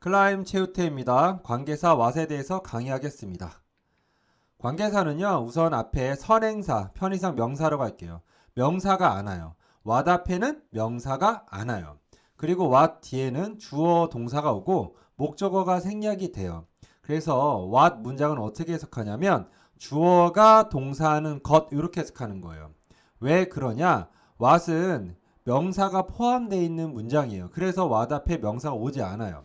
클라임 최우태입니다. 관계사 왓에 대해서 강의하겠습니다. 관계사는요, 우선 앞에 선행사, 편의상 명사로 갈게요. 명사가 안 와요. 왓 앞에는 명사가 안 와요. 그리고 왓 뒤에는 주어 동사가 오고 목적어가 생략이 돼요. 그래서 왓 문장은 어떻게 해석하냐면 주어가 동사하는 것 이렇게 해석하는 거예요. 왜 그러냐? 왓은 명사가 포함되어 있는 문장이에요. 그래서 왓 앞에 명사가 오지 않아요.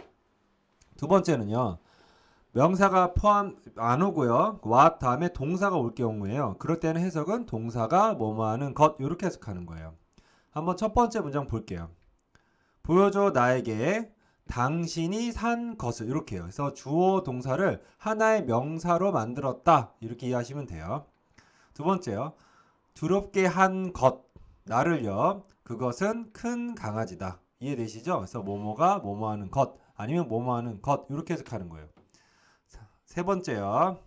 두 번째는요. 명사가 포함 안 오고요. what 다음에 동사가 올 경우에요. 그럴 때는 해석은 동사가 뭐뭐 하는 것 이렇게 해석하는 거예요. 한번 첫 번째 문장 볼게요. 보여줘 나에게 당신이 산 것을 이렇게 해요. 그래서 주어 동사를 하나의 명사로 만들었다. 이렇게 이해하시면 돼요. 두 번째요. 두렵게 한 것 나를요. 그것은 큰 강아지다. 이해되시죠? 그래서 뭐뭐가 뭐뭐 하는 것 아니면 뭐뭐 하는 것 이렇게 해석하는 거예요. 자, 세 번째요.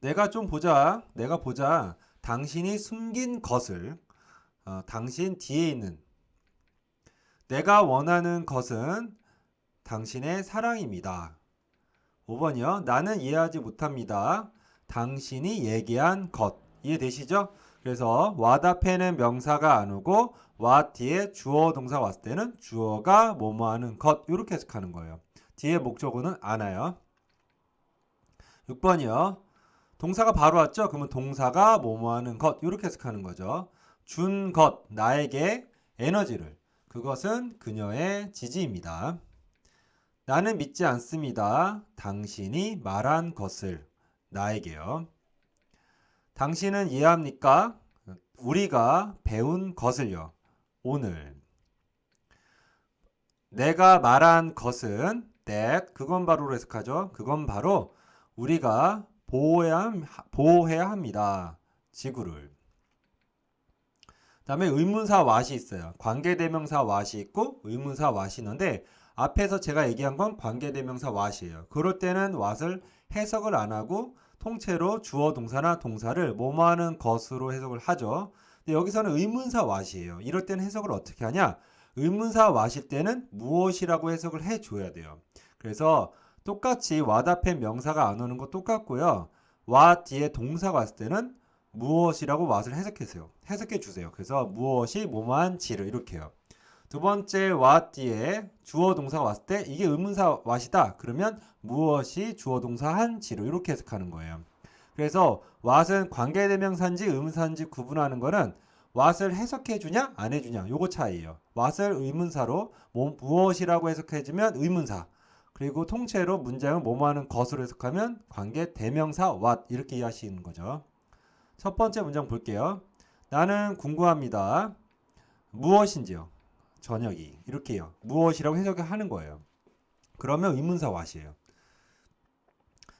내가 좀 보자. 내가 보자. 당신이 숨긴 것을 어, 당신 뒤에 있는 내가 원하는 것은 당신의 사랑입니다. 5번이요. 나는 이해하지 못합니다. 당신이 얘기한 것. 이해되시죠? 그래서 앞에는 명사가 안 오고 what 뒤에 주어 동사 왔을 때는 주어가 뭐뭐 하는 것 이렇게 해석하는 거예요. 뒤에 목적어는 안 와요. 6번이요. 동사가 바로 왔죠? 그러면 동사가 뭐뭐 하는 것 이렇게 해석하는 거죠. 준 것, 나에게 에너지를. 그것은 그녀의 지지입니다. 나는 믿지 않습니다. 당신이 말한 것을 나에게요. 당신은 이해합니까? 우리가 배운 것을요. 오늘. 내가 말한 것은 that 그건 바로 해석하죠. 그건 바로 우리가 보호해야, 함- 보호해야 합니다. 지구를. 다음에 의문사 what이 있어요. 관계대명사 what이 있고 의문사 what이 있는데 앞에서 제가 얘기한 건 관계대명사 what이에요. 그럴 때는 what을 해석을 안 하고 통째로 주어 동사나 동사를 뭐뭐 하는 것으로 해석을 하죠. 근데 여기서는 의문사 what이에요. 이럴 때는 해석을 어떻게 하냐? 의문사 what일 때는 무엇이라고 해석을 해 줘야 돼요. 그래서 똑같이 what 앞에 명사가 안 오는 거 똑같고요. what 뒤에 동사가 왔을 때는 무엇이라고 what을 해석해주세요. 해석해 주세요. 그래서 무엇이 뭐뭐한지를 이렇게 해요. 두 번째 what 뒤에 주어 동사가 왔을 때 이게 의문사 what이다. 그러면 무엇이 주어 동사 한지로 이렇게 해석하는 거예요. 그래서 what은 관계대명사인지 의문사인지 구분하는 거는 what을 해석해 주냐 안 해주냐 요거 차이예요. what을 의문사로 뭐, 무엇이라고 해석해 주면 의문사 그리고 통째로 문장을 뭐뭐 하는 것으로 해석하면 관계 대명사 what 이렇게 이해하시는 거죠. 첫 번째 문장 볼게요. 나는 궁금합니다. 무엇인지요? 저녁이 이렇게 해요. 무엇이라고 해석을 하는 거예요. 그러면 의문사 what이에요.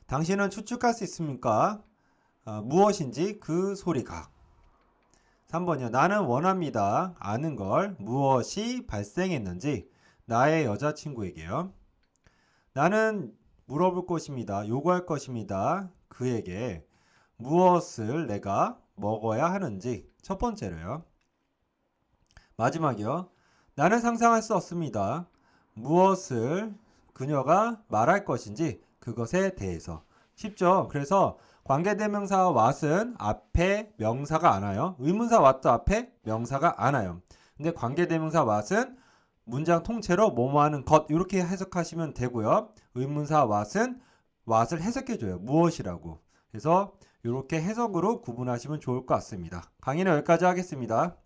당신은 추측할 수 있습니까? 아, 무엇인지 그 소리가. 3번이요. 나는 원합니다. 아는 걸 무엇이 발생했는지 나의 여자친구에게요. 나는 물어볼 것입니다. 요구할 것입니다. 그에게 무엇을 내가 먹어야 하는지 첫 번째로요. 마지막이요. 나는 상상할 수 없습니다. 무엇을 그녀가 말할 것인지 그것에 대해서. 쉽죠? 그래서 관계대명사 what은 앞에 명사가 안 와요. 의문사 what도 앞에 명사가 안 와요. 근데 관계대명사 what은 문장 통째로 뭐뭐 하는 것 이렇게 해석하시면 되고요. 의문사 what은 what을 해석해 줘요. 무엇이라고. 그래서 이렇게 해석으로 구분하시면 좋을 것 같습니다. 강의는 여기까지 하겠습니다.